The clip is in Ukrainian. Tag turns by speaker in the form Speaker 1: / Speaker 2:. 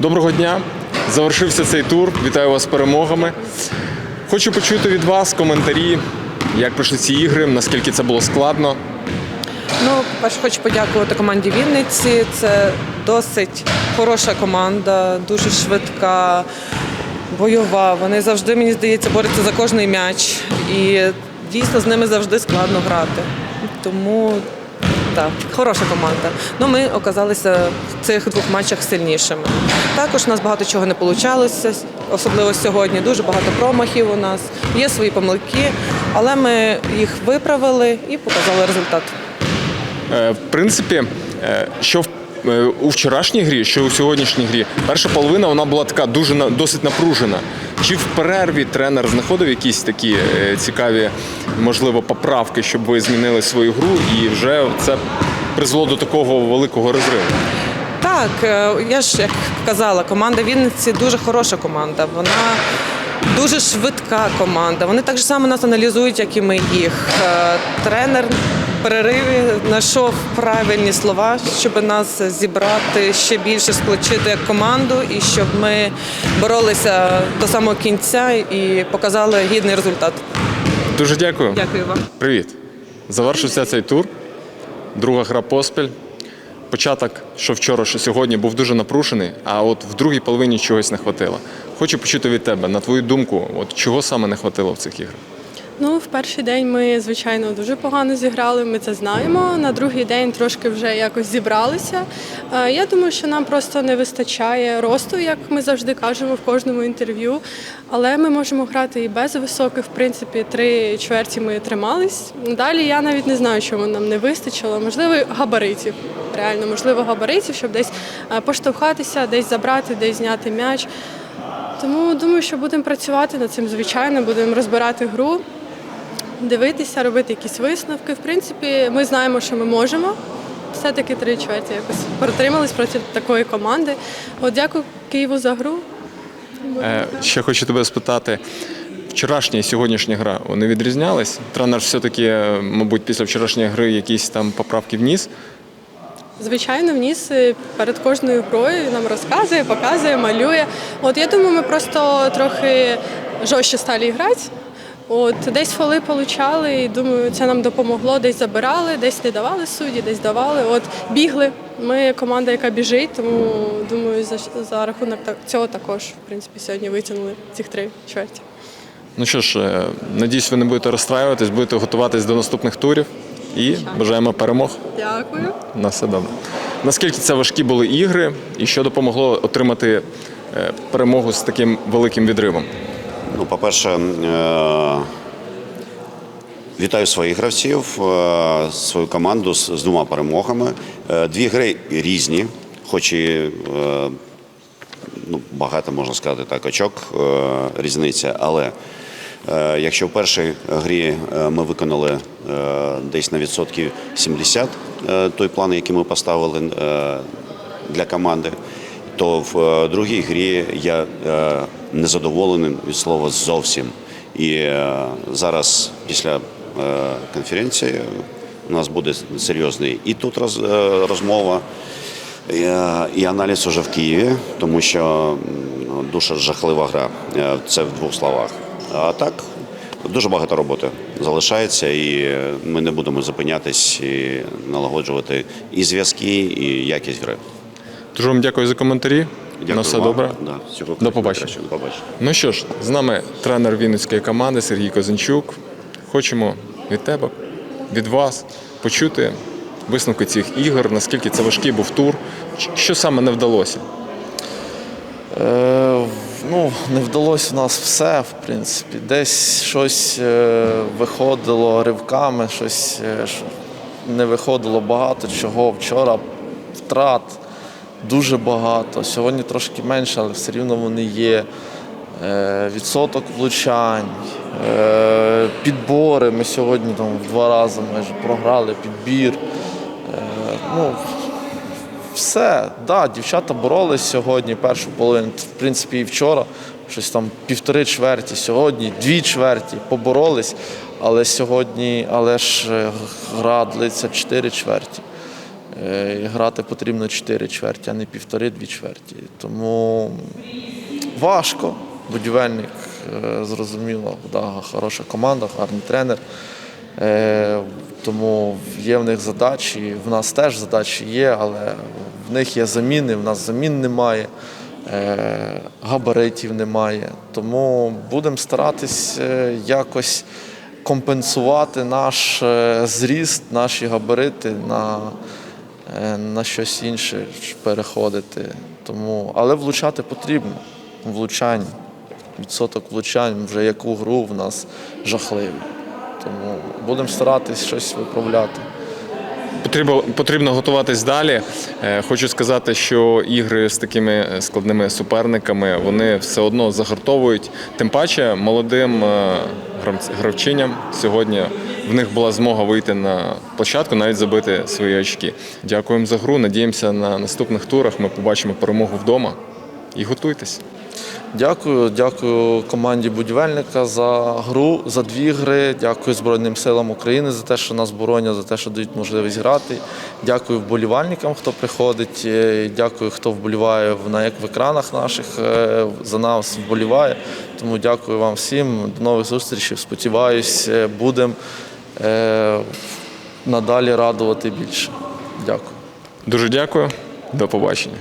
Speaker 1: Доброго дня! Завершився цей тур. Вітаю вас з перемогами. Хочу почути від вас коментарі, як пройшли ці ігри, наскільки це було складно.
Speaker 2: Ну, перше, хочу подякувати команді Вінниці. Це досить хороша команда, дуже швидка, бойова. Вони завжди, мені здається, борються за кожний м'яч. І дійсно з ними завжди складно грати. Тому так, хороша команда. Ну, ми оказалися в цих двох матчах сильнішими. Також у нас багато чого не вийшло, особливо сьогодні. Дуже багато промахів у нас, є свої помилки, але ми їх виправили і показали результат.
Speaker 1: Е, В принципі, е, що в- у вчорашній грі, що у сьогоднішній грі, перша половина вона була така дуже досить напружена. Чи в перерві тренер знаходив якісь такі е, цікаві, можливо, поправки, щоб ви змінили свою гру, і вже це призвело до такого великого розриву?
Speaker 2: Так, е, я ж як казала, команда Вінниці дуже хороша команда. Вона дуже швидка команда. Вони так само нас аналізують, як і ми їх. Е, Тренер перериві знайшов правильні слова, щоб нас зібрати ще більше сплочити як команду, і щоб ми боролися до самого кінця і показали гідний результат.
Speaker 1: Дуже дякую.
Speaker 2: Дякую вам.
Speaker 1: Привіт. Завершився цей тур. Друга гра поспіль. Початок, що вчора, що сьогодні, був дуже напружений, а от в другій половині чогось не хватило. Хочу почути від тебе, на твою думку, от чого саме не хватило в цих іграх?
Speaker 3: Ну, в перший день ми, звичайно, дуже погано зіграли. Ми це знаємо. На другий день трошки вже якось зібралися. Е, Я думаю, що нам просто не вистачає росту, як ми завжди кажемо в кожному інтерв'ю. Але ми можемо грати і без високих. В принципі, три чверті ми тримались. Далі я навіть не знаю, чому нам не вистачило. Можливо, габаритів. Реально, можливо, габаритів, щоб десь е, поштовхатися, десь забрати, десь зняти м'яч. Тому думаю, що будемо працювати над цим звичайно, будемо розбирати гру, дивитися, робити якісь висновки. В принципі, ми знаємо, що ми можемо. Все-таки три чверті якось протримались проти такої команди. От дякую Києву за гру.
Speaker 1: Е, ще хочу тебе спитати. Вчорашня і сьогоднішня гра вони відрізнялись? Тренер все-таки, е, мабуть, після вчорашньої гри якісь там поправки вніс.
Speaker 3: Звичайно, вніс е, перед кожною грою нам розказує, показує, малює. От я думаю, ми просто трохи жорстче стали грати. От десь фоли получали, і думаю, це нам допомогло. Десь забирали, десь не давали судді, десь давали. От бігли. Ми команда, яка біжить, тому думаю, за, за рахунок цього також в принципі сьогодні витягнули цих три чверті.
Speaker 1: Ну що ж, е, надіюсь, ви не будете розстраюватись, будете готуватись до наступних турів і бажаємо перемог.
Speaker 3: Дякую.
Speaker 1: На все добре. Наскільки це важкі були ігри, і що допомогло отримати е, перемогу з таким великим відривом?
Speaker 4: Ну, по-перше, е, вітаю своїх гравців, е, свою команду з, двома перемогами. Е, Дві гри різні, хоч і ну, багато можна сказати так, очок різниця, але якщо в першій грі ми виконали десь на відсотків 70 е, той план, який ми поставили для команди, то в е, другій грі я е, незадоволений від слова зовсім. І е, зараз після конференції у нас буде серйозний і тут розмова, і, аналіз уже в Києві, тому що дуже жахлива гра. Це в двох словах. А так. Дуже багато роботи залишається, і ми не будемо зупинятись і налагоджувати і зв'язки, і якість гри.
Speaker 1: Дуже вам дякую за коментарі. На все
Speaker 4: вам.
Speaker 1: добре.
Speaker 4: Да, всього
Speaker 1: До побачення.
Speaker 4: побачення.
Speaker 1: Ну що ж, з нами тренер Вінницької команди Сергій Козинчук. Хочемо від тебе, від вас почути висновки цих ігор, наскільки це важкий був тур, що саме не вдалося.
Speaker 5: Е, ну, не вдалося у нас все, в принципі. Десь щось е, виходило ривками, щось е, не виходило багато чого. Вчора втрат дуже багато. Сьогодні трошки менше, але все рівно вони є. Е, відсоток влучань, е, підбори. Ми сьогодні там два рази майже програли підбір. Е, ну, все, да, дівчата боролись сьогодні, першу половину, в принципі, і вчора. Щось там півтори чверті, сьогодні дві чверті поборолись, але сьогодні, але ж гра чотири чверті. Е, Грати потрібно 4 чверті, а не півтори-дві чверті. Тому важко. Будівельник, е, зрозуміло, да, хороша команда, гарний тренер. Е, Тому є в них задачі, в нас теж задачі є, але в них є заміни, в нас замін немає, габаритів немає. Тому будемо старатись якось компенсувати наш зріст, наші габарити на, на щось інше переходити. Тому, але влучати потрібно. Влучань, відсоток влучань вже яку гру в нас жахливий. Тому будемо старатись щось виправляти.
Speaker 1: Потрібно, потрібно готуватись далі. Е, Хочу сказати, що ігри з такими е, складними суперниками вони все одно загартовують. Тим паче молодим е, гравчиням сьогодні в них була змога вийти на площадку, навіть забити свої очки. Дякуємо за гру. Надіємося на наступних турах. Ми побачимо перемогу вдома. І готуйтесь.
Speaker 5: Дякую, дякую команді будівельника за гру, за дві гри. Дякую Збройним силам України за те, що нас боронять, за те, що дають можливість грати. Дякую вболівальникам, хто приходить. е, Дякую, хто вболіває в- екранах наших е, за нас вболіває. Тому дякую вам всім. До нових зустрічей. Сподіваюсь, е, будемо надалі радувати більше. Дякую.
Speaker 1: Дуже дякую. До побачення.